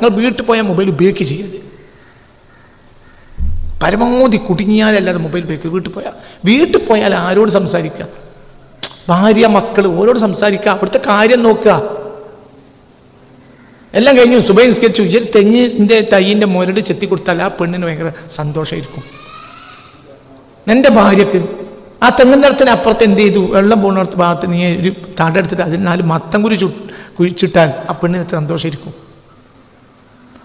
നിങ്ങൾ വീട്ടിൽ പോയാൽ മൊബൈൽ ഉപയോഗിക്കുക ചെയ്യരുത്. പരമാവധി കുടുങ്ങിയാലല്ലാതെ മൊബൈൽ ഉപയോഗിക്കുക വീട്ടിൽ പോയാൽ വീട്ടിൽ പോയാൽ ആരോട് സംസാരിക്കുക? ഭാര്യ മക്കൾ ഓരോട് സംസാരിക്കുക. അവിടുത്തെ കാര്യം നോക്കുക. എല്ലാം കഴിഞ്ഞു സുബൈ നിസ്കരിച്ചു ഒരു തെങ്ങിന്റെ തൈയിന്റെ മുരട് ചെത്തി കൊടുത്താൽ ആ പെണ്ണിന് ഭയങ്കര സന്തോഷമായിരിക്കും എന്റെ ഭാര്യക്ക് ആ തെങ്ങിന്റെ അപ്പുറത്ത് എന്ത് ചെയ്തു? വെള്ളം പോകുന്നിടത്ത് ഭാഗത്ത് നീ ഒരു തടെടുത്തിട്ട് അതിൽ നാല് മത്തം കുരി ചു കുഴിച്ചിട്ടാൽ ആ പെണ്ണിന് സന്തോഷമായിരിക്കും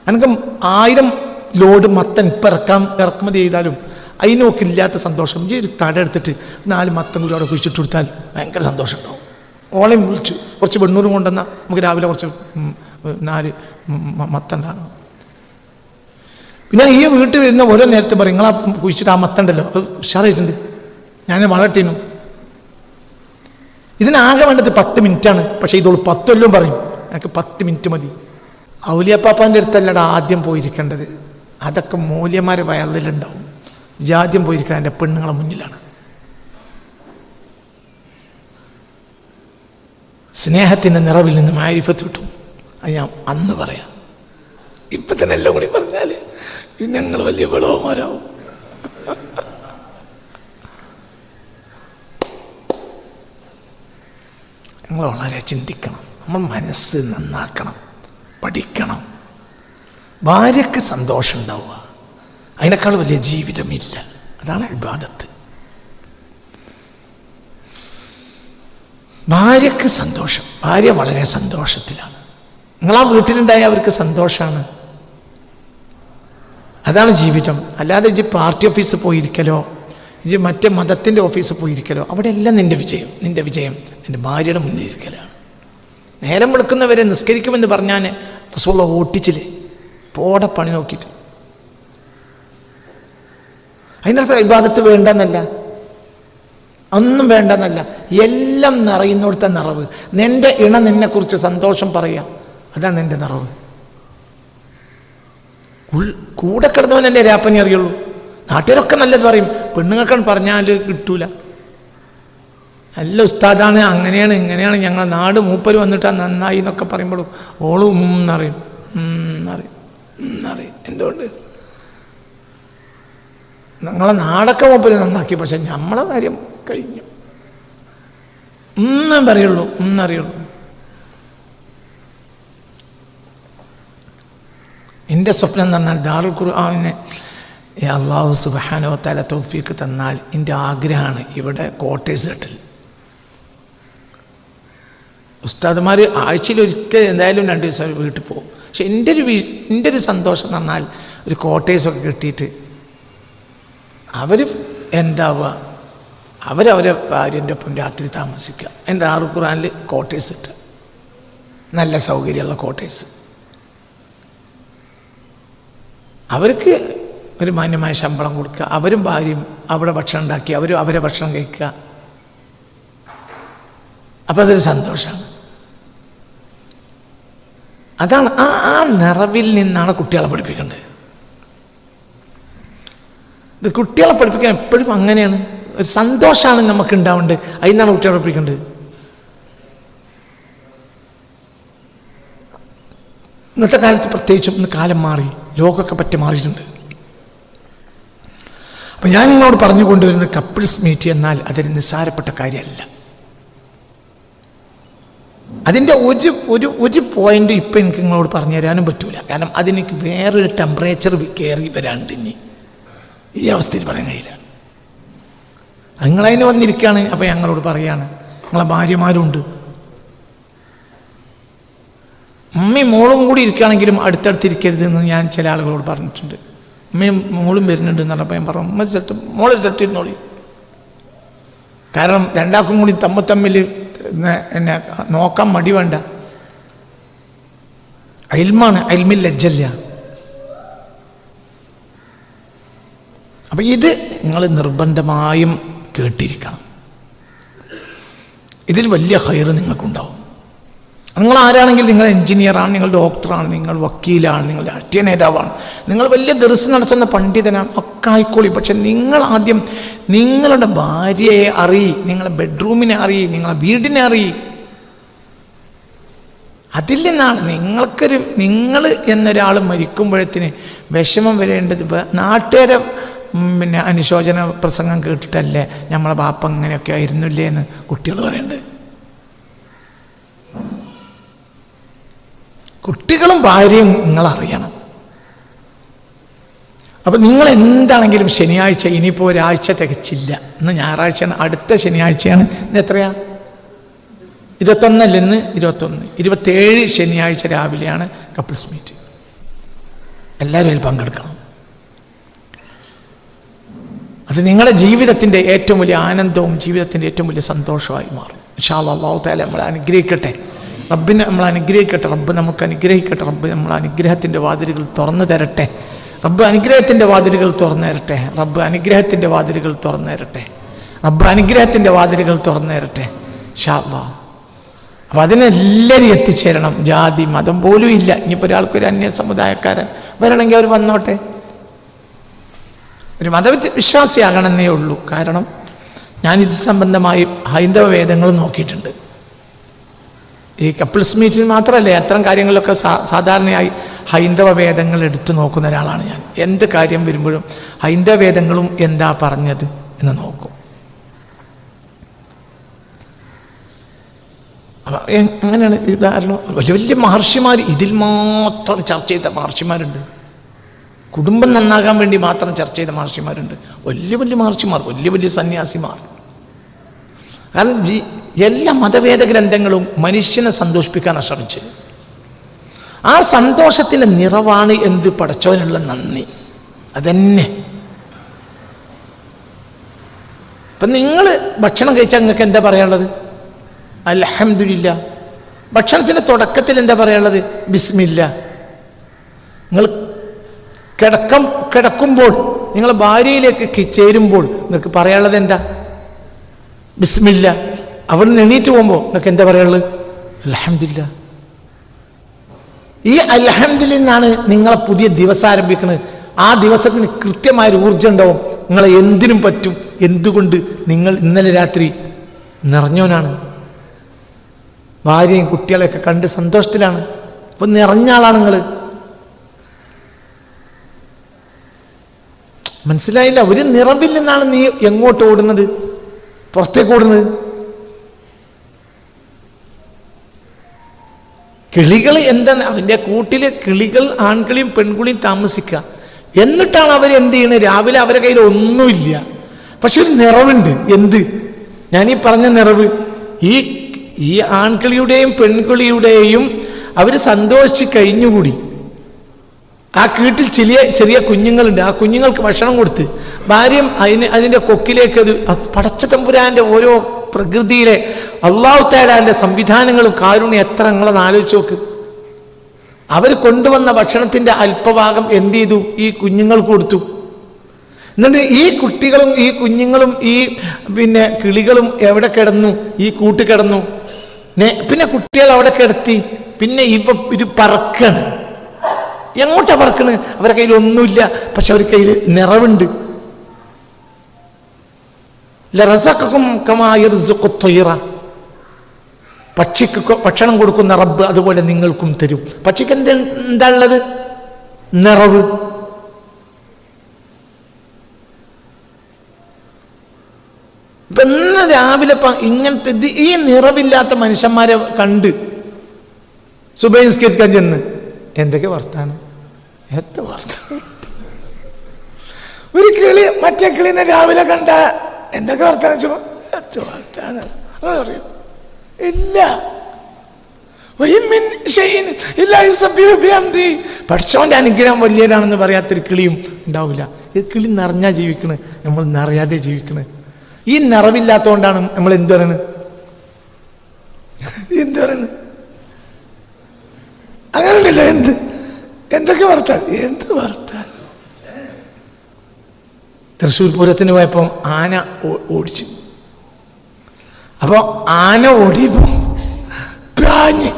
എനിക്ക് ആയിരം ലോഡ് മത്തൻ ഇപ്പം ഇറക്കാം ഇറക്കുമതി ചെയ്താലും അതിനൊക്കെ ഇല്ലാത്ത സന്തോഷം. ഈ ഒരു കട എടുത്തിട്ട് നാല് മത്തം കൂടി അവിടെ കുഴിച്ചിട്ട് കൊടുത്താൽ ഭയങ്കര സന്തോഷം ഉണ്ടാവും. ഓളെയും വിളിച്ചു. കുറച്ച് വെണ്ണൂരും കൊണ്ടുവന്നാൽ നമുക്ക് രാവിലെ കുറച്ച് നാല് മ- ഉണ്ടാകണം പിന്നെ ഈ വീട്ടിൽ വരുന്ന ഓരോ നേരത്തെ പറയും നിങ്ങളാ കുഴിച്ചിട്ട് ആ മത്തണ്ടല്ലോ അത് ഉഷാറായിട്ടുണ്ട്. ഞാൻ വളർട്ടീനു ഇതിനാകെ വേണ്ടത് പത്ത് മിനിറ്റാണ്. പക്ഷേ ഇതോളൂ പത്തൊല്ലും പറയും. എനിക്ക് പത്ത് മിനിറ്റ് മതി. ഔലിയപ്പാപ്പാന്റെ അടുത്തല്ലട ആദ്യം പോയിരിക്കേണ്ടത്. അതൊക്കെ മൂല്യമാർ വയലിലുണ്ടാവും ജാദ്യം പോയിരിക്കണം എന്റെ പെണ്ണുങ്ങളെ മുന്നിലാണ്. സ്നേഹത്തിന്റെ നിറവിൽ നിന്ന് മാരിഫത്ത് കിട്ടും. അത് ഞാൻ അന്ന് പറയാം. ഇപ്പം തന്നെ എല്ലാം കൂടി പറഞ്ഞാൽ ഞങ്ങൾ വലിയ വിളവന്മാരാവും. ഞങ്ങൾ വളരെ ചിന്തിക്കണം. നമ്മൾ മനസ്സ് നന്നാക്കണം. പഠിക്കണം. ഭാര്യക്ക് സന്തോഷം ഉണ്ടാവുക. അതിനേക്കാൾ വലിയ ജീവിതമില്ല. അതാണ് ഇബാദത്ത് ഭാര്യക്ക് സന്തോഷം. ഭാര്യ വളരെ സന്തോഷത്തിലാണ്. നിങ്ങൾ ആ വീട്ടിലുണ്ടായ അവർക്ക് സന്തോഷമാണ് അതാണ് ജീവിതം. അല്ലാതെ ഇജ് പാർട്ടി ഓഫീസിൽ പോയിരിക്കലോ ഇജ് മറ്റേ മതത്തിന്റെ ഓഫീസിൽ പോയിരിക്കലോ അവിടെയെല്ലാം നിന്റെ വിജയം നിന്റെ വിജയം. നിന്റെ ഭാര്യയുടെ മുന്നിലിരിക്കലാണ് നേരം വെളുക്കുന്നവരെ നിസ്കരിക്കുമെന്ന് പറഞ്ഞാൽ റസൂള്ള ഓട്ടിച്ചില്ലേ? പോടെ പണി നോക്കിയിട്ട്. അതിനർത്ഥം ഇബാദത്ത് വേണ്ടെന്നല്ല. ഒന്നും വേണ്ടെന്നല്ല. എല്ലാം നിറയുന്നിടത്തെ നിറവ്. നിന്റെ ഇണ നിന്നെക്കുറിച്ച് സന്തോഷം പറയുക. അതാണ് നിന്റെ നിറവ്. കൂടെ കിടന്നവനല്ലേ രാപ്പനി അറിയുള്ളൂ. നാട്ടുകാരൊക്കെ നല്ലത് പറയും. പെണ്ണുങ്ങൾക്കാണ് പറഞ്ഞാൽ കിട്ടൂല. നല്ല ഉസ്താദാണ് അങ്ങനെയാണ് ഇങ്ങനെയാണ്. ഞങ്ങളെ നാട് മൂപ്പര് വന്നിട്ടാ നന്നായി എന്നൊക്കെ പറയുമ്പോഴും ഓളും എന്നറിയും എന്നറിയും എന്നറിയും എന്തുകൊണ്ട്? ഞങ്ങളെ നാടൊക്കെ മൂപ്പര് നന്നാക്കി പക്ഷെ നമ്മളെ കാര്യം കഴിഞ്ഞു. ഒന്നും പറയുള്ളൂ ഒന്നറിയുള്ളൂ എന്റെ സ്വപ്നം എന്ന് പറഞ്ഞാൽ ദാറുൽ ഖുർആാവിനെ അള്ളാഹു സുബാനോ തല തൗഫീക്ക് തന്നാൽ എന്റെ ആഗ്രഹമാണ് ഇവിടെ കോട്ടേഴ്സ് കെട്ടൽ. ഉസ്താദുമാർ ആഴ്ചയിൽ ഒരിക്കൽ എന്തായാലും രണ്ട് ദിവസം വീട്ടിൽ പോകും. പക്ഷെ എന്റെ ഒരു എന്റെ ഒരു സന്തോഷം എന്ന് പറഞ്ഞാൽ ഒരു കോട്ടേഴ്സൊക്കെ കിട്ടിയിട്ട് അവർ എന്താവുക? അവരവരെ ഭാര്യന്റെ ഒപ്പം രാത്രി താമസിക്കുക. എന്റെ ആറു ഖുറാനിൽ കോട്ടേഴ്സ് ഇട്ട. നല്ല സൗകര്യമുള്ള കോട്ടേഴ്സ് അവർക്ക് ഒരു മാന്യമായ ശമ്പളം കൊടുക്കുക. അവരും ഭാര്യയും അവിടെ ഭക്ഷണം ഉണ്ടാക്കി അവരും അവരെ ഭക്ഷണം കഴിക്കുക. അപ്പോൾ അതൊരു സന്തോഷമാണ്. അതാണ് ആ ആ നിറവിൽ നിന്നാണ് കുട്ടികളെ പഠിപ്പിക്കേണ്ടത്. ഇത് കുട്ടികളെ പഠിപ്പിക്കാൻ എപ്പോഴും അങ്ങനെയാണ്. ഒരു സന്തോഷമാണ് നമുക്ക് ഉണ്ടാവേണ്ടത് അതിനാണ് കുട്ടികളെ പഠിപ്പിക്കേണ്ടത്. ഇന്നത്തെ കാലത്ത് പ്രത്യേകിച്ചും ഇന്ന് കാലം മാറി ലോകമൊക്കെ പറ്റി മാറിയിട്ടുണ്ട്. അപ്പം ഞാൻ നിങ്ങളോട് പറഞ്ഞു കൊണ്ടുവരുന്ന കപ്പിൾസ് മീറ്റ് എന്നാൽ അതൊരു നിസ്സാരപ്പെട്ട കാര്യമല്ല. അതിന്റെ ഒരു ഒരു ഒരു പോയിന്റ് ഇപ്പം എനിക്ക് നിങ്ങളോട് പറഞ്ഞു തരാനും പറ്റൂല. കാരണം അതെനിക്ക് വേറൊരു ടെമ്പറേച്ചർ കയറി വരാണ്ട് ഇനി. ഈ അവസ്ഥയിൽ പറയാൻ കഴിയില്ല. നിങ്ങളതിന് വന്നിരിക്കുകയാണ് അപ്പം ഞങ്ങളോട് പറയാണ്. നിങ്ങളെ ഭാര്യമാരുണ്ട്. അമ്മി മോളും കൂടി ഇരിക്കുകയാണെങ്കിലും അടുത്തടുത്തിരിക്കരുത് എന്ന് ഞാൻ ചില ആളുകളോട് പറഞ്ഞിട്ടുണ്ട്. ഉമ്മയും മോളും വരുന്നുണ്ട് എന്ന് പറഞ്ഞപ്പോൾ ഞാൻ പറഞ്ഞു ഒരു സ്ഥലത്ത് മോളൊരു സ്ഥലത്ത് ഇരുന്നോളി. കാരണം രണ്ടാൾക്കും കൂടി തമ്മ തമ്മിൽ എന്നെ നോക്കാൻ മടി വേണ്ട. അയൽമാണ് അയൽമിൽ ലജ്ജല്ല അപ്പം ഇത് നിങ്ങൾ നിർബന്ധമായും കേട്ടിരിക്കണം. ഇതിൽ വലിയ ഹയർ നിങ്ങൾക്കുണ്ടാവും. നിങ്ങൾ ആരാണെങ്കിൽ നിങ്ങൾ എഞ്ചിനീയറാണ് നിങ്ങൾ ഡോക്ടറാണ് നിങ്ങൾ വക്കീലാണ് നിങ്ങൾ രാഷ്ട്രീയ നേതാവാണ്. നിങ്ങൾ വലിയ ദർശനം നടത്തുന്ന പണ്ഡിതനാണ് ഒക്കെ ആയിക്കോളി. പക്ഷെ നിങ്ങൾ ആദ്യം നിങ്ങളുടെ ഭാര്യയെ അറിയി നിങ്ങളുടെ ബെഡ്റൂമിനെ അറിയി നിങ്ങളെ വീടിനെ അറിയി. അതിൽ നിന്നാണ് നിങ്ങൾക്കൊരു നിങ്ങൾ എന്നൊരാൾ മരിക്കുമ്പോഴത്തിന് വിഷമം വരേണ്ടത്. നാട്ടുകാരെ പിന്നെ അനുശോചന പ്രസംഗം കേട്ടിട്ടല്ലേ? നമ്മളെ ബാപ്പ അങ്ങനെയൊക്കെ ആയിരുന്നില്ലേ എന്ന് കുട്ടികൾ പറയേണ്ടത് കുട്ടികളും ഭാര്യയും നിങ്ങൾ അറിയണം അപ്പം നിങ്ങൾ എന്താണെങ്കിലും ശനിയാഴ്ച ഇനിയിപ്പോൾ ഒരാഴ്ച തികച്ചില്ല. ഇന്ന് ഞായറാഴ്ചയാണ്. അടുത്ത ശനിയാഴ്ചയാണ്. ഇന്ന് എത്രയാ? ഇരുപത്തൊന്നല്ല ഇന്ന്? ഇരുപത്തൊന്ന്. ഇരുപത്തേഴ് ശനിയാഴ്ച രാവിലെയാണ് കപ്പിൾസ് മീറ്റ് എല്ലാവരും അതിൽ പങ്കെടുക്കണം. അത് നിങ്ങളുടെ ജീവിതത്തിന്റെ ഏറ്റവും വലിയ ആനന്ദവും ജീവിതത്തിന്റെ ഏറ്റവും വലിയ സന്തോഷമായി മാറും. ഇൻഷാ അള്ളാഹു താല നമ്മളെ അനുഗ്രഹിക്കട്ടെ. റബ്ബിനെ നമ്മൾ അനുഗ്രഹിക്കട്ടെ റബ്ബ് നമുക്ക് അനുഗ്രഹിക്കട്ടെ റബ്ബ് നമ്മൾ അനുഗ്രഹത്തിന്റെ വാതിലുകൾ തുറന്നു തരട്ടെ. റബ്ബ് അനുഗ്രഹത്തിന്റെ വാതിലുകൾ തുറന്നു തരട്ടെ. റബ്ബ് അനുഗ്രഹത്തിന്റെ വാതിലുകൾ തുറന്നു തരട്ടെ. റബ്ബ് അനുഗ്രഹത്തിന്റെ വാതിലുകൾ തുറന്നു തരട്ടെ. ഷാബാ അപ്പം അതിനെല്ലാവരും എത്തിച്ചേരണം. ജാതി മതം പോലും ഇല്ല. ഇനിയിപ്പോൾ ഒരാൾക്കൊരു അന്യ സമുദായക്കാരൻ വരണമെങ്കിൽ അവർ വന്നോട്ടെ. ഒരു മത വിശ്വാസിയാകണമെന്നേ ഉള്ളൂ. കാരണം ഞാൻ ഇത് സംബന്ധമായി ഹൈന്ദവ വേദങ്ങൾ നോക്കിയിട്ടുണ്ട്. ഈ കപ്പിൾസ് മീറ്റിൽ മാത്രമല്ല അത്തരം കാര്യങ്ങളിലൊക്കെ സാ- സാധാരണയായി ഹൈന്ദവ വേദങ്ങൾ എടുത്തു നോക്കുന്ന ഒരാളാണ് ഞാൻ. എന്ത് കാര്യം വരുമ്പോഴും ഹൈന്ദവ വേദങ്ങളും എന്താ പറഞ്ഞത് എന്ന് നോക്കും. അങ്ങനെയാണ് ഇതാരണം വലിയ വലിയ മഹർഷിമാർ ഇതിൽ മാത്രം ചർച്ച ചെയ്ത മഹർഷിമാരുണ്ട്. കുടുംബം നന്നാകാൻ വേണ്ടി മാത്രം ചർച്ച ചെയ്ത മഹർഷിമാരുണ്ട്. വലിയ വലിയ മഹർഷിമാർ വലിയ വലിയ സന്യാസിമാർ. കാരണം ജി എല്ലാ മതവേദ ഗ്രന്ഥങ്ങളും മനുഷ്യനെ സന്തോഷിപ്പിക്കാൻ ശ്രമിച്ചു. ആ സന്തോഷത്തിന്റെ നിറവാണ് എന്ത് പഠിച്ചവനുള്ള നന്ദി. അതന്നെ. ഇപ്പം നിങ്ങൾ ഭക്ഷണം കഴിച്ചാൽ നിങ്ങൾക്ക് എന്താ പറയാനുള്ളത്? അൽഹംദുലില്ല. ഭക്ഷണത്തിന്റെ തുടക്കത്തിൽ എന്താ പറയാനുള്ളത്? ബിസ്മില്ല. നിങ്ങൾ കിടക്കം കിടക്കുമ്പോൾ നിങ്ങൾ ഭാര്യയിലേക്ക് ചേരുമ്പോൾ നിങ്ങൾക്ക് പറയാനുള്ളത് എന്താ? ബിസ്മില്ല. അവിടെ നിന്ന് എണീറ്റ് പോകുമ്പോൾ നിങ്ങൾക്ക് എന്താ പറയാനുള്ളത്? അലഹമില്ല ഈ അലഹമില്ല എന്നാണ് നിങ്ങളെ പുതിയ ദിവസം ആരംഭിക്കുന്നത് ആ ദിവസത്തിന് കൃത്യമായൊരു ഊർജം ഉണ്ടാവും. നിങ്ങളെ എന്തിനും പറ്റും. എന്തുകൊണ്ട് നിങ്ങൾ ഇന്നലെ രാത്രി നിറഞ്ഞവനാണ്? ഭാര്യയും കുട്ടികളെയൊക്കെ കണ്ട് സന്തോഷത്തിലാണ്. അപ്പം നിറഞ്ഞ ആളാണ് നിങ്ങൾ മനസ്സിലായില്ല. ഒരു നിറവിൽ നിന്നാണ് നീ എങ്ങോട്ട് ഓടുന്നത്? പുറത്തേക്ക് ഓടുന്നത്? കിളികൾ എന്താ അവന്റെ കൂട്ടിലെ കിളികൾ ആൺകിളിയും പെൺകുളിയും താമസിക്കുക. എന്നിട്ടാണ് അവർ എന്ത് ചെയ്യുന്നത് രാവിലെ അവരെ കയ്യിൽ ഒന്നുമില്ല. പക്ഷെ ഒരു നിറവുണ്ട്. എന്ത്? ഞാൻ ഈ പറഞ്ഞ നിറവ്. ഈ ഈ ആൺകിളിയുടെയും പെൺകിളിയുടെയും അവർ സന്തോഷിച്ച് കഴിഞ്ഞുകൂടി. ആ കീട്ടിൽ ചെറിയ ചെറിയ കുഞ്ഞുങ്ങളുണ്ട്. ആ കുഞ്ഞുങ്ങൾക്ക് ഭക്ഷണം കൊടുത്ത്. ഭാര്യയും അതിന് അതിന്റെ കൊക്കിലേക്ക് അത് പടച്ച തമ്പുരാന്റെ ഓരോ പ്രകൃതിയിലെ അള്ളാഹു തേടാന്റെ സംവിധാനങ്ങളും കാരുണ്യം എത്ര നിങ്ങളെന്ന് ആലോചിച്ച് നോക്ക്. അവർ കൊണ്ടുവന്ന ഭക്ഷണത്തിന്റെ അല്പഭാഗം എന്ത് ചെയ്തു? ഈ കുഞ്ഞുങ്ങൾ കൊടുത്തു. എന്നിട്ട് ഈ കുട്ടികളും ഈ കുഞ്ഞുങ്ങളും ഈ പിന്നെ കിളികളും എവിടെ കിടന്നു? ഈ കൂട്ട് കിടന്നു. പിന്നെ കുട്ടികൾ അവിടെ കിടത്തി. പിന്നെ ഇവ ഇത് പറക്കാണ്. എങ്ങോട്ടാ പറക്കണ്? അവരുടെ കയ്യിൽ ഒന്നുമില്ല. പക്ഷെ അവർ കയ്യിൽ നിറവുണ്ട്. പക്ഷിക്ക് ഭക്ഷണം കൊടുക്കുന്ന റബ്ബ് അതുപോലെ നിങ്ങൾക്കും തരും. പക്ഷിക്ക് എന്ത് എന്താ ഉള്ളത് നിറവ്. ഇപ്പൊ രാവിലെ ഇങ്ങനത്തെ ഈ നിറവില്ലാത്ത മനുഷ്യന്മാരെ കണ്ട് സുബൈൻസ്കരിക്കാൻ ചെന്ന് എന്തൊക്കെ വർത്താനം? എത്ര വർത്താനം? ഒരു കിളി മറ്റേ കിളിനെ രാവിലെ കണ്ട എന്തൊക്കെ വർത്താനം ചോ എത്ര വർത്താനം അങ്ങനെ പറയും ഇല്ല. പഠിച്ചവന്റെ അനുഗ്രഹം വലിയതാണെന്ന് പറയാത്തൊരു കിളിയും ഉണ്ടാവില്ല. ഈ കിളി നിറഞ്ഞാ ജീവിക്കണ്. നമ്മൾ നിറയാതെ ജീവിക്കണ്. ഈ നിറവില്ലാത്തതുകൊണ്ടാണ് നമ്മൾ എന്ത് പറയണത് എന്ത് പറയണ്? ഉണ്ടല്ലോ എന്ത്? എന്തൊക്കെ വർത്താൻ എന്ത് വർത്താൻ തൃശ്ശൂർ പൂരത്തിന് പോയപ്പോൾ ആന ഓടിച്ചു. അപ്പോൾ ആന ഓടിയപ്പോൾ പ്രാഞ്ഞ്.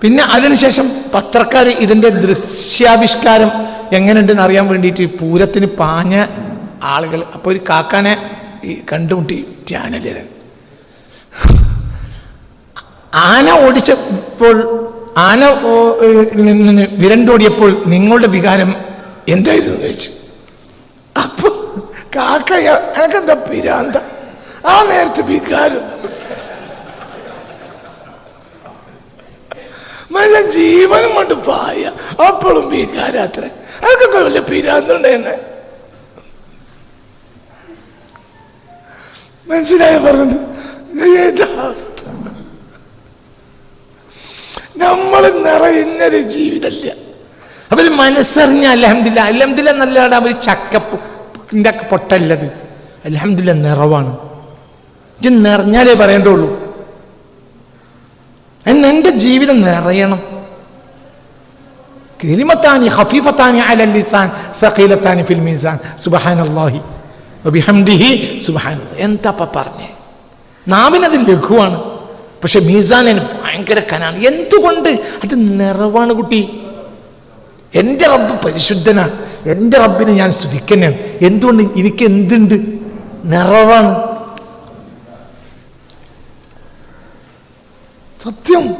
പിന്നെ അതിനുശേഷം പത്രക്കാർ ഇതിന്റെ ദൃശ്യാവിഷ്കാരം എങ്ങനെയുണ്ടെന്ന് അറിയാൻ വേണ്ടിയിട്ട് പൂരത്തിന് പാഞ്ഞ ആളുകൾ അപ്പോൾ ഒരു കാക്കാനെ കണ്ടുമുട്ടി ധ്യാനലരൻ ആന ഓടിച്ചപ്പോൾ ആന വിരണ്ടോടിയപ്പോൾ നിങ്ങളുടെ വികാരം എന്തായിരുന്നു ചോദിച്ചു. കാക്കയ എനക്കെന്താ പിരാന്ത? ആ നേരത്തെ വികാരം. മനുഷ്യൻ ജീവനും കൊണ്ട് പായ. അപ്പോഴും വികാരാത്ര. അതൊക്കെ വലിയ പിരാന്തുണ്ടെന്നെ മനസ്സിലായ പറഞ്ഞത്? നമ്മൾ നിറയുന്നൊരു ജീവിതമല്ല. അവർ മനസ്സറിഞ്ഞ അലഹമില്ല അലഹമില്ല നല്ലതാണ് അവർ ചക്കപ്പിൻ്റെ പൊട്ടല്ലത് അലഹമില്ല നിറവാണ് ഇത് നിറഞ്ഞാലേ പറയേണ്ടുള്ളൂ എന്ന് എൻ്റെ ജീവിതം നിറയണം كلمتان خفيفتان على اللسان ثقيلتان في الميزان سبحان الله وبحمده سبحان الله എന്താ പറഞ്ഞേ നാവിനത് ലഘുവാണ് പക്ഷെ മീസാനിന് ഭയങ്കര കനാണ് എന്തുകൊണ്ട് അത് നിറവാണ് കുട്ടി എന്റെ റബ്ബ് പരിശുദ്ധനാണ് എന്റെ റബ്ബിനെ ഞാൻ സ്തുതിക്കുന്നതാണ് എന്തുകൊണ്ട് എനിക്ക് എന്തുണ്ട്? നിറവാണ്. സത്യം.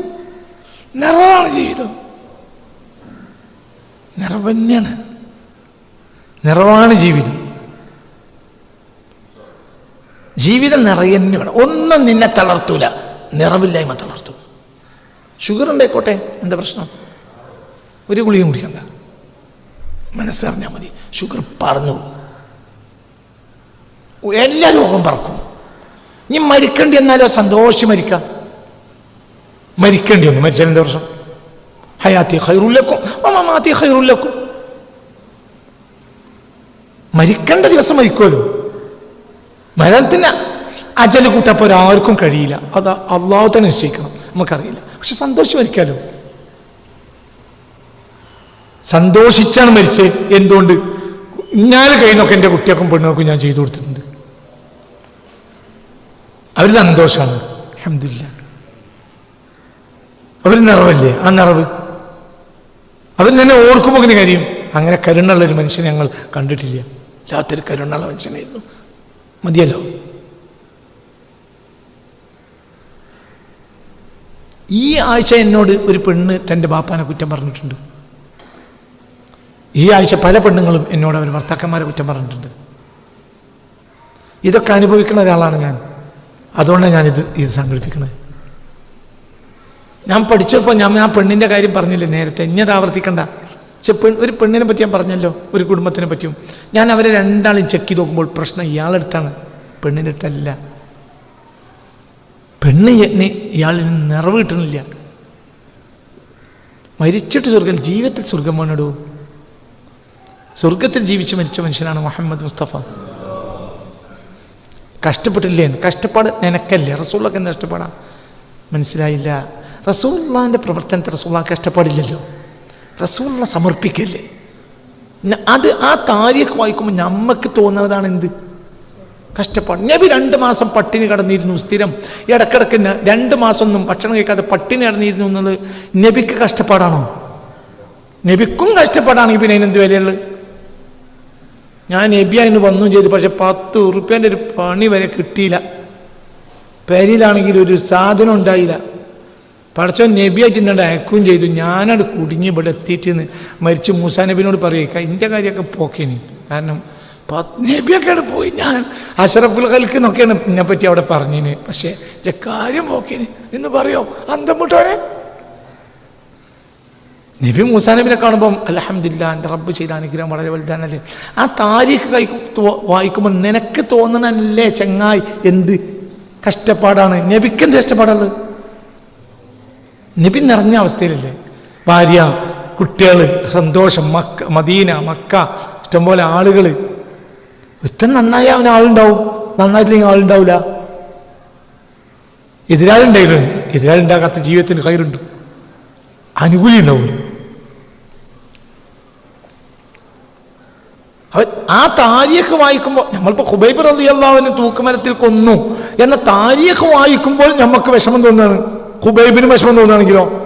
നിറവാണ് ജീവിതം. നിറവന്യാണ് നിറവാണ് ജീവിതം. ജീവിതം നിറയന്നെ വേണം. ഒന്നും നിന്നെ തളർത്തൂല. നിറവില്ലായ്മ തളർത്തും. ഷുഗർ ഉണ്ടായിക്കോട്ടെ എന്താ പ്രശ്നം? ഒരു ഗുളിയും കുടിക്കണ്ട. മനസ്സറിഞ്ഞാൽ മതി. ഷുഗർ പറഞ്ഞു എല്ലാ രോഗവും പറക്കും. ഇനി മരിക്കേണ്ടി എന്നാലോ സന്തോഷം മരിക്കാം. മരിക്കേണ്ടി ഒന്ന് മരിച്ചാൽ എന്താ പ്രശ്നം? ഹയാത്തി ഹൈറുല്ലക്കും മമാത്തി ഹൈറുല്ലക്കും മരിക്കേണ്ട ദിവസം മരിക്കുമല്ലോ. മരണത്തിന് അജൽ കൂട്ടപ്പോൾ ആർക്കും കഴിയില്ല. അത് അള്ളാഹു തന്നെ നിശ്ചയിക്കണം. നമുക്കറിയില്ല. പക്ഷെ സന്തോഷം മരിക്കാലോ? സന്തോഷിച്ചാണ് മരിച്ചത് എന്തുകൊണ്ട്? ഞാൻ കഴിഞ്ഞൊക്കെ എന്റെ കുട്ടികൾക്കും പെണ്ണുകൾക്കും ഞാൻ ചെയ്തു കൊടുത്തിട്ടുണ്ട്. അവർ സന്തോഷമാണ് അഹമ്മദില്ല അവർ നിറവല്ലേ? ആ നിറവ്. അവർ തന്നെ ഓർക്കുമ്പോൾ കാര്യം അങ്ങനെ കരുണുള്ള ഒരു മനുഷ്യനെ ഞങ്ങൾ കണ്ടിട്ടില്ല. രാത്രി കരുണുള്ള മനുഷ്യനായിരുന്നു. മതിയല്ലോ? ഈ ആഴ്ച എന്നോട് ഒരു പെണ്ണ് തന്റെ ബാപ്പാനെ കുറ്റം പറഞ്ഞിട്ടുണ്ട്. ഈ ആഴ്ച പല പെണ്ണുങ്ങളും എന്നോട് അവർ ഭർത്താക്കന്മാരെ കുറ്റം പറഞ്ഞിട്ടുണ്ട്. ഇതൊക്കെ അനുഭവിക്കുന്ന ഒരാളാണ് ഞാൻ. അതുകൊണ്ടാണ് ഞാനിത് ഇത് സംഘടിപ്പിക്കുന്നത്. ഞാൻ പഠിച്ചപ്പോൾ ഞാൻ ആ പെണ്ണിന്റെ കാര്യം പറഞ്ഞില്ലേ നേരത്തെ? ഇഞ്ഞത് ആവർത്തിക്കണ്ട. പക്ഷെ പെൺ ഒരു പെണ്ണിനെ പറ്റി ഞാൻ പറഞ്ഞല്ലോ ഒരു കുടുംബത്തിനെ പറ്റിയും. ഞാൻ അവരെ രണ്ടാളും ചെക്ക് ചെയ്ത് നോക്കുമ്പോൾ പ്രശ്നം ഇയാളെടുത്താണ് പെണ്ണിന്റെ അടുത്തല്ല. പെണ്ണ് ഇയാളിന് നിറവ് കിട്ടണില്ല മരിച്ചിട്ട് സ്വർഗം ജീവിതത്തിൽ സ്വർഗം വേണടൂ സ്വർഗത്തിൽ ജീവിച്ച് മരിച്ച മനുഷ്യനാണ് മുഹമ്മദ് മുസ്തഫ. കഷ്ടപ്പെട്ടില്ലേ? കഷ്ടപ്പാട് നിനക്കല്ലേ? റസൂള്ളൊക്കെ കഷ്ടപ്പാടാ? മനസ്സിലായില്ല. റസൂള്ളാന്റെ പ്രവർത്തനത്തിൽ റസൂള്ള കഷ്ടപ്പാടില്ലല്ലോ. റസൂള്ള സമർപ്പിക്കല്ലേ? അത് ആ താരിഖ് വായിക്കുമ്പോൾ നമ്മക്ക് തോന്നുന്നതാണ് എന്ത്? കഷ്ടപ്പാട്. നബി രണ്ട് മാസം പട്ടിണി കടന്നിരുന്നു സ്ഥിരം. ഇടക്കിടക്ക് രണ്ട് മാസം ഒന്നും ഭക്ഷണം കഴിക്കാതെ പട്ടിണി കടന്നിരുന്നു എന്നുള്ളത് നബിക്ക് കഷ്ടപ്പാടാണോ? നബിക്കും കഷ്ടപ്പാടാണെങ്കിൽ പിന്നെ അതിനെന്ത് വിലയുള്ളത്? ഞാൻ നബിയായിന്ന് വന്നും ചെയ്തു പക്ഷെ പത്ത് ഉറുപ്പ്യന്റെ ഒരു പണി വരെ കിട്ടിയില്ല. പേരിലാണെങ്കിൽ ഒരു സാധനം ഉണ്ടായില്ല. പടച്ചോ നബിയായിട്ട് അയക്കുകയും ചെയ്തു ഞാനത് കുടുങ്ങി ഇവിടെ എത്തിയിട്ട് മരിച്ച് മൂസാ നബിനോട് പറയുക ഇന്റെ കാര്യമൊക്കെ പോക്കിനി. കാരണം നബിയൊക്കെയാണ് പോയി ഞാൻ. അഷറഫുൽ ഖൽക്ക് എന്നൊക്കെയാണ് എന്നെ പറ്റി അവിടെ പറഞ്ഞിന്. പക്ഷേ എന്റെ കാര്യം പോക്കിന് എന്ന് പറയോ അന്തം മുട്ടോനെ നബി മൂസാ നബിനെ കാണുമ്പം അലഹമില്ല എന്റെ റബ്ബ് ചെയ്ത അനുഗ്രഹം വളരെ വലുതാണല്ലേ? ആ താരീഖ് കൈ വായിക്കുമ്പോൾ നിനക്ക് തോന്നണല്ലേ ചങ്ങായി? എന്ത്? കഷ്ടപ്പാടാണ്. നബിക്ക് എന്ത് കഷ്ടപ്പാടുള്ളത്? നബി നിറഞ്ഞ അവസ്ഥയിലല്ലേ? ഭാര്യ കുട്ടികൾ സന്തോഷം മക്ക മദീന മക്ക ഇഷ്ടംപോലെ ആളുകൾ ഒരുത്തൻ നന്നായി അവന് ആളുണ്ടാവും. നന്നായിട്ടില്ലെങ്കിൽ ആളുണ്ടാവില്ല എതിരാളുണ്ടായിരുന്നു എതിരാളുണ്ടാകാത്ത ജീവിതത്തിന് കയറുണ്ട്. അനുകൂലി ഉണ്ടാവും ആ താരിഖ് വായിക്കുമ്പോൾ നമ്മളിപ്പോൾ ഹുബൈബ് റലി അള്ളാഹുവിനെ തൂക്കുമരത്തിൽ കൊന്നു എന്ന താരിഖ് വായിക്കുമ്പോൾ നമുക്ക് വിഷമം തോന്നുകയാണ് ഹുബൈബിന് വിഷമം തോന്നുകയാണെങ്കിലോ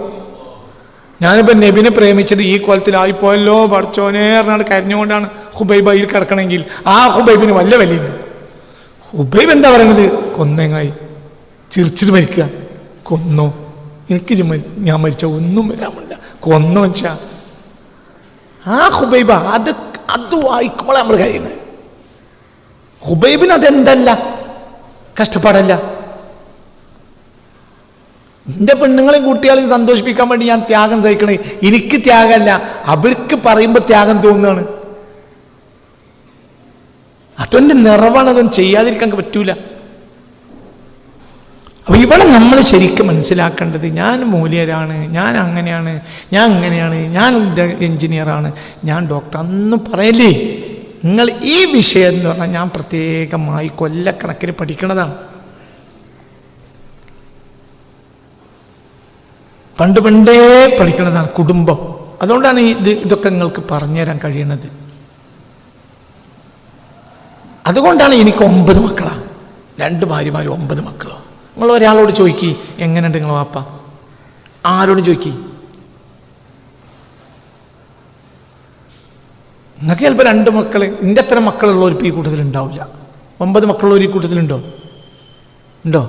ഞാനിപ്പോൾ നബിനെ പ്രേമിച്ചത് ഈ കൊലത്തിലായിപ്പോയല്ലോ പഠിച്ചോനെ പറഞ്ഞാണ് കരഞ്ഞുകൊണ്ടാണ് ഹുബൈബ് അതിൽ കിടക്കണമെങ്കിൽ. ആ ഹുബൈബിന് വല്ല വിലയുണ്ട്. ഹുബൈബ് എന്താ പറയുന്നത് കൊന്നെങ്ങായി. ചിരിച്ചിട്ട് മരിക്കുക. കൊന്നു. എനിക്ക് ഞാൻ മരിച്ച ഒന്നും വരാൻ വേണ്ട കൊന്നു വെച്ചാ. ആ ഹുബൈബ അത് അത് വായിക്കുമ്പോൾ നമ്മൾ കഴിയുന്നത് ഹുബൈബിന് അതെന്തല്ല? കഷ്ടപ്പാടല്ല. എന്റെ പെണ്ണുങ്ങളെയും കുട്ടികളെയും സന്തോഷിപ്പിക്കാൻ വേണ്ടി ഞാൻ ത്യാഗം സഹിക്കണേ. എനിക്ക് ത്യാഗമല്ല. അവർക്ക് പറയുമ്പോൾ ത്യാഗം തോന്നുകയാണ്. അതൊന്റെ നിറവാണ്. അതൊന്നും ചെയ്യാതിരിക്കാൻ പറ്റൂല. അപ്പൊ ഇവിടെ നമ്മൾ ശരിക്കും മനസ്സിലാക്കേണ്ടത് ഞാൻ മൂല്യരാണ് ഞാൻ അങ്ങനെയാണ് ഞാൻ അങ്ങനെയാണ് ഞാൻ എഞ്ചിനീയറാണ് ഞാൻ ഡോക്ടർ അന്ന് പറയല്ലേ? നിങ്ങൾ ഈ വിഷയം എന്ന് പറഞ്ഞാൽ ഞാൻ പ്രത്യേകമായി കൊല്ലക്കണക്കിന് പഠിക്കണതാണ്. പണ്ട് പണ്ടേ പഠിക്കണതാണ് കുടുംബം. അതുകൊണ്ടാണ് ഇത് ഇതൊക്കെ നിങ്ങൾക്ക് പറഞ്ഞുതരാൻ കഴിയുന്നത്. അതുകൊണ്ടാണ് എനിക്ക് ഒമ്പത് മക്കളാണ്. രണ്ട് ഭാര്യമാരും ഒമ്പത് മക്കളോ നിങ്ങൾ ഒരാളോട് ചോദിക്കി എങ്ങനെയുണ്ട് നിങ്ങൾ വാപ്പ? ആരോട് ചോദിക്കി. നിങ്ങൾക്ക് ചിലപ്പോൾ രണ്ട് മക്കൾ എന്റെ അത്ര മക്കളുള്ള ഒരു ഈ കൂട്ടത്തിൽ ഉണ്ടാവില്ല ഒമ്പത് മക്കളുള്ളവർ ഈ കൂട്ടത്തിലുണ്ടോ ഉണ്ടോ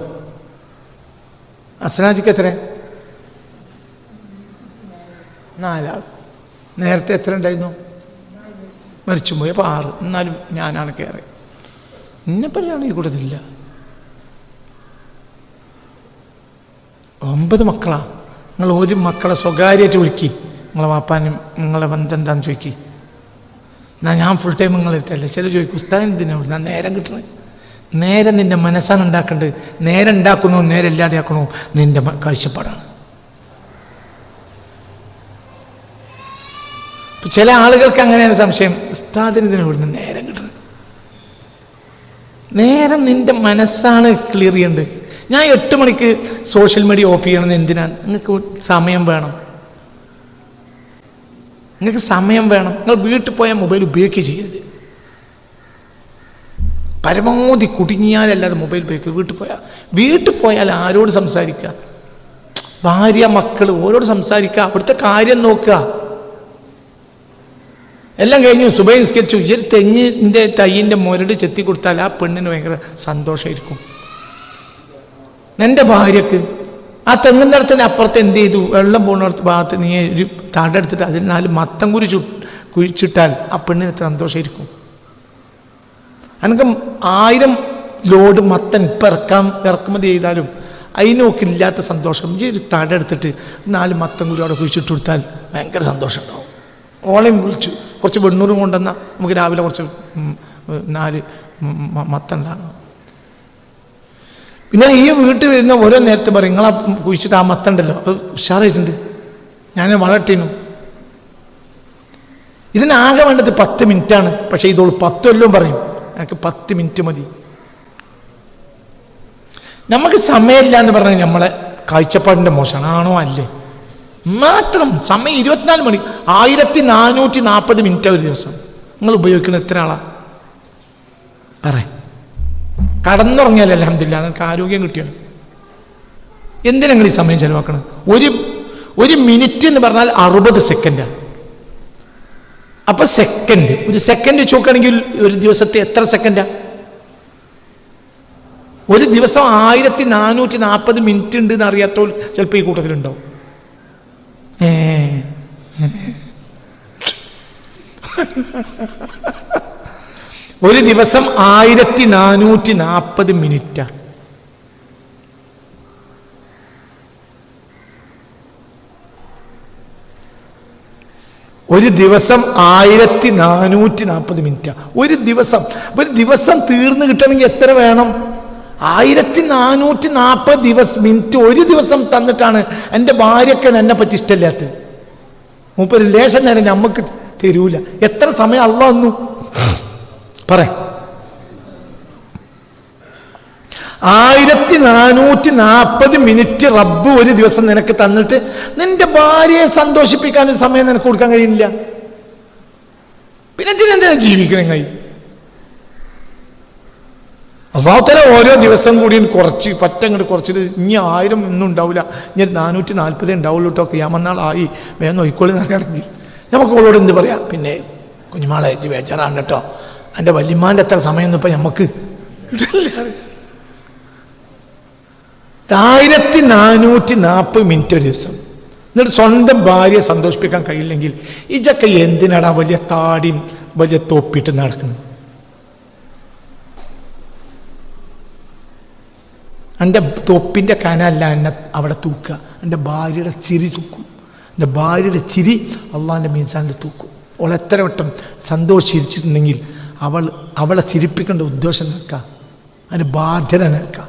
അസനാജിക്ക് എത്ര? നാലാൾ നേരത്തെ എത്ര ഉണ്ടായിരുന്നു മരിച്ചുപോയി. അപ്പോൾ ആറ്. എന്നാലും ഞാനാണ് കയറി എന്നെപ്പോലെയാണ് ഈ കൂട്ടത്തിലില്ല. ഒമ്പത് മക്കളാ. നിങ്ങൾ ഒരു മക്കളെ സ്വകാര്യമായിട്ട് വിളിക്കി. നിങ്ങളെ വാപ്പാനും നിങ്ങളെ ബന്ധം എന്താണെന്ന് ചോദിക്കി. എന്നാ ഞാൻ ഫുൾ ടൈം നിങ്ങളെ എടുത്തല്ലേ ചില ചോദിക്കും ഉസ്താദ് എന്തിനാ ഞാൻ നേരം കിട്ടുന്നത് നേരം നിന്റെ മനസ്സാണ് ഉണ്ടാക്കേണ്ടത്. നേരം ഉണ്ടാക്കണോ നേരം ഇല്ലാതെ ആക്കണോ നിന്റെ മ- കാഴ്ചപ്പാടാണ്. ചില ആളുകൾക്ക് അങ്ങനെയാണ് സംശയം. ഉസ്താദിന് ഇതിന് ഇവിടുന്ന് നേരം കിട്ടുന്നത് നേരം നിന്റെ മനസ്സാണ് ക്ലിയർ ചെയ്യേണ്ടത്. ഞാൻ എട്ട് മണിക്ക് സോഷ്യൽ മീഡിയ ഓഫ് ചെയ്യണമെന്ന് എന്തിനാ? നിങ്ങൾക്ക് സമയം വേണം. നിങ്ങൾക്ക് സമയം വേണം. നിങ്ങൾ വീട്ടിൽ പോയാൽ മൊബൈൽ ഉപയോഗിക്കുക ചെയ്യരുത്. പരമാവധി കുടുങ്ങിയാലല്ലാതെ മൊബൈൽ ഉപയോഗിക്കുക വീട്ടിൽ പോയാൽ വീട്ടിൽ പോയാൽ ആരോട് സംസാരിക്കുക? ഭാര്യ മക്കൾ ഓരോട് സംസാരിക്കുക. അവിടുത്തെ കാര്യം നോക്കുക. എല്ലാം കഴിഞ്ഞു സുബൈ നിസ്കരിച്ചു. ഈ തെങ്ങിന്റെ തൈയിന്റെ മുരട് ചെത്തി കൊടുത്താൽ ആ പെണ്ണിന് ഭയങ്കര സന്തോഷമായിരിക്കും. എന്റെ ഭാര്യക്ക് ആ തെങ്ങിന്റെ അടുത്തന്നെ അപ്പുറത്ത് എന്ത് ചെയ്തു? വെള്ളം പോകുന്നിടത്ത് ഭാഗത്ത് നീ ഒരു തടെടുത്തിട്ട് അതിൽ നാല് മത്തം കുരി ചു കുഴിച്ചിട്ടാൽ ആ പെണ്ണിന് സന്തോഷമായിരിക്കും. എനിക്ക് ആയിരം ലോഡ് മത്തൻ ഇപ്പം ഇറക്കാം ഇറക്കുമതി ചെയ്താലും അതിനൊക്കെ ഇല്ലാത്ത സന്തോഷം. ഈ ഒരു തടെടുത്തിട്ട് നാല് മത്തം കുരി അവിടെ കുഴിച്ചിട്ട് കൊടുത്താൽ ഭയങ്കര സന്തോഷം ഉണ്ടാവും. ഓളയും വിളിച്ചു. കുറച്ച് വെണ്ണൂറും കൊണ്ടുവന്നാൽ നമുക്ക് രാവിലെ കുറച്ച് നാല് മത്തം ഉണ്ടാകണം പിന്നെ ഈ വീട്ടിൽ വരുന്ന ഓരോ നേരത്തെ പറയും നിങ്ങളാ കുഴിച്ചിട്ട് ആ മത്തണ്ടല്ലോ. അത് ഉഷാറായിട്ടുണ്ട്. ഞാൻ വളട്ടിനു ഇതിനാകെ വേണ്ടത് പത്ത് മിനിറ്റാണ്. പക്ഷേ ഇതോൾ പത്ത് കൊല്ലവും പറയും. എനിക്ക് പത്ത് മിനിറ്റ് മതി. നമുക്ക് സമയമില്ല എന്ന് പറഞ്ഞാൽ നമ്മളെ കാഴ്ചപ്പാടിന്റെ മോശമാണോ. അല്ലേ? മാത്രം സമയം ഇരുപത്തിനാല് മണി ആയിരത്തി നാനൂറ്റി നാൽപ്പത് മിനിറ്റ് ഒരു ദിവസം. നിങ്ങൾ ഉപയോഗിക്കുന്ന എത്ര ആളാ? പറ. കടന്നുറങ്ങിയാലേ അലഹമില്ല നിങ്ങൾക്ക് ആരോഗ്യം കിട്ടിയാണ് എന്തിനാ നിങ്ങൾ ഈ സമയം ചെലവാക്കണം ഒരു ഒരു മിനിറ്റ് എന്ന് പറഞ്ഞാൽ അറുപത് സെക്കൻഡാണ് അപ്പൊ സെക്കൻഡ് ഒരു സെക്കൻഡ് ചോക്കുകയാണെങ്കിൽ ഒരു ദിവസത്തെ എത്ര സെക്കൻഡാ? ഒരു ദിവസം ആയിരത്തി നാനൂറ്റി നാൽപ്പത് മിനിറ്റ് ഉണ്ട് എന്ന് അറിയാത്തോ ചിലപ്പോൾ ഈ കൂട്ടത്തിലുണ്ടാവും. ഏ. ഒരു ദിവസം ആയിരത്തി നാനൂറ്റി നാൽപ്പത് മിനിറ്റാണ് ഒരു ദിവസം ആയിരത്തി നാനൂറ്റി നാൽപ്പത് മിനിറ്റാണ് ഒരു ദിവസം. ഒരു ദിവസം തീർന്നു കിട്ടണമെങ്കിൽ എത്ര വേണം? ആയിരത്തി നാനൂറ്റി നാൽപ്പത് ദിവസം മിനിറ്റ് ഒരു ദിവസം തന്നിട്ടാണ് എന്റെ ഭാര്യയ്ക്ക് എന്നെ പറ്റി ഇഷ്ടമില്ലാത്തത്. മൂപ്പര് ലേശം നേരം നമുക്ക് തരൂല. എത്ര സമയം അള്ള വന്നു പറ. ആയിരത്തി നാനൂറ്റി നാൽപ്പത് മിനിറ്റ് റബ്ബ് ഒരു ദിവസം നിനക്ക് തന്നിട്ട് നിന്റെ ഭാര്യയെ സന്തോഷിപ്പിക്കാൻ ഒരു സമയം നിനക്ക് കൊടുക്കാൻ കഴിയുന്നില്ല. പിന്നെ ഇതിനെന്തിനാ ജീവിക്കണം കൈ അള്ളാഹുത്തല ഓരോ ദിവസം കൂടി കുറച്ച് പറ്റങ്ങോട്ട് കുറച്ചിട്ട് ഇനി ആയിരം ഒന്നും ഉണ്ടാവില്ല ഇനി നാനൂറ്റി നാൽപ്പതേ ഉണ്ടാവുള്ളൂ കേട്ടോ ക്യാമന്നാളായി വേഗം നോയിക്കോളി നിനക്കിടങ്ങി നമുക്ക് അവളോട് എന്ത് പറയാം? പിന്നെ കുഞ്ഞുമാളെ ബേജാറാണ് കേട്ടോ എന്റെ വല്യമ്മാന്റെ എത്ര സമയമൊന്നും ഇപ്പം നമുക്ക് ആയിരത്തി നാനൂറ്റി നാൽപ്പത് മിനിറ്റ് ഒരു ദിവസം. എന്നിട്ട് സ്വന്തം ഭാര്യയെ സന്തോഷിപ്പിക്കാൻ കഴിയില്ലെങ്കിൽ ഇതൊക്കെ എന്തിനാടാ വലിയ താടിയും വലിയ തോപ്പിട്ട് നടക്കുന്നത്? എന്റെ തൊപ്പിന്റെ കനല്ല എന്നെ അവിടെ തൂക്കുക. എന്റെ ഭാര്യയുടെ ചിരി തൂക്കും. എന്റെ ഭാര്യയുടെ ചിരി അള്ളാഹിന്റെ മീസാനിൽ തൂക്കും. അവൾ എത്ര വട്ടം സന്തോഷിച്ചിട്ടുണ്ടെങ്കിൽ അവൾ അവളെ ചിരിപ്പിക്കേണ്ട ഉദ്ദേശം നിൽക്കാം അതിന് ബാധ്യത നിൽക്കാം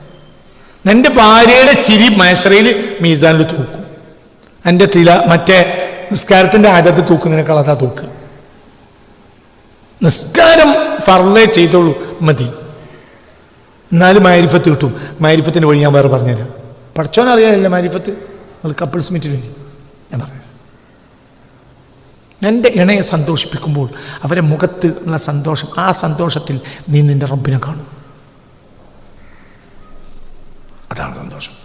എന്റെ ഭാര്യയുടെ ചിരി മേശ്രയിൽ മീസാനിൽ തൂക്കും. എന്റെ തില മറ്റേ നിസ്കാരത്തിന്റെ ആദ്യത്തെ തൂക്കുന്നതിനേക്കാൾ അതാ തൂക്കുക നിസ്കാരം ഫർലേ ചെയ്തോളൂ മതി. എന്നാലും മാരിഫത്ത് കിട്ടും. മാരിഫത്തിന്റെ വഴി ഞാൻ വേറെ പറഞ്ഞുതരാം. പഠിച്ചോനറിയാനില്ല മാരിഫത്ത്? നമ്മൾ കപ്പിൾസ് മീറ്റിന് വേണ്ടി. ഞാൻ പറഞ്ഞു എന്റെ ഇണയെ സന്തോഷിപ്പിക്കുമ്പോൾ അവരെ മുഖത്ത് ഉള്ള സന്തോഷം ആ സന്തോഷത്തിൽ നീ നിന്റെ റബ്ബിനെ കാണും. അതാണ് സന്തോഷം.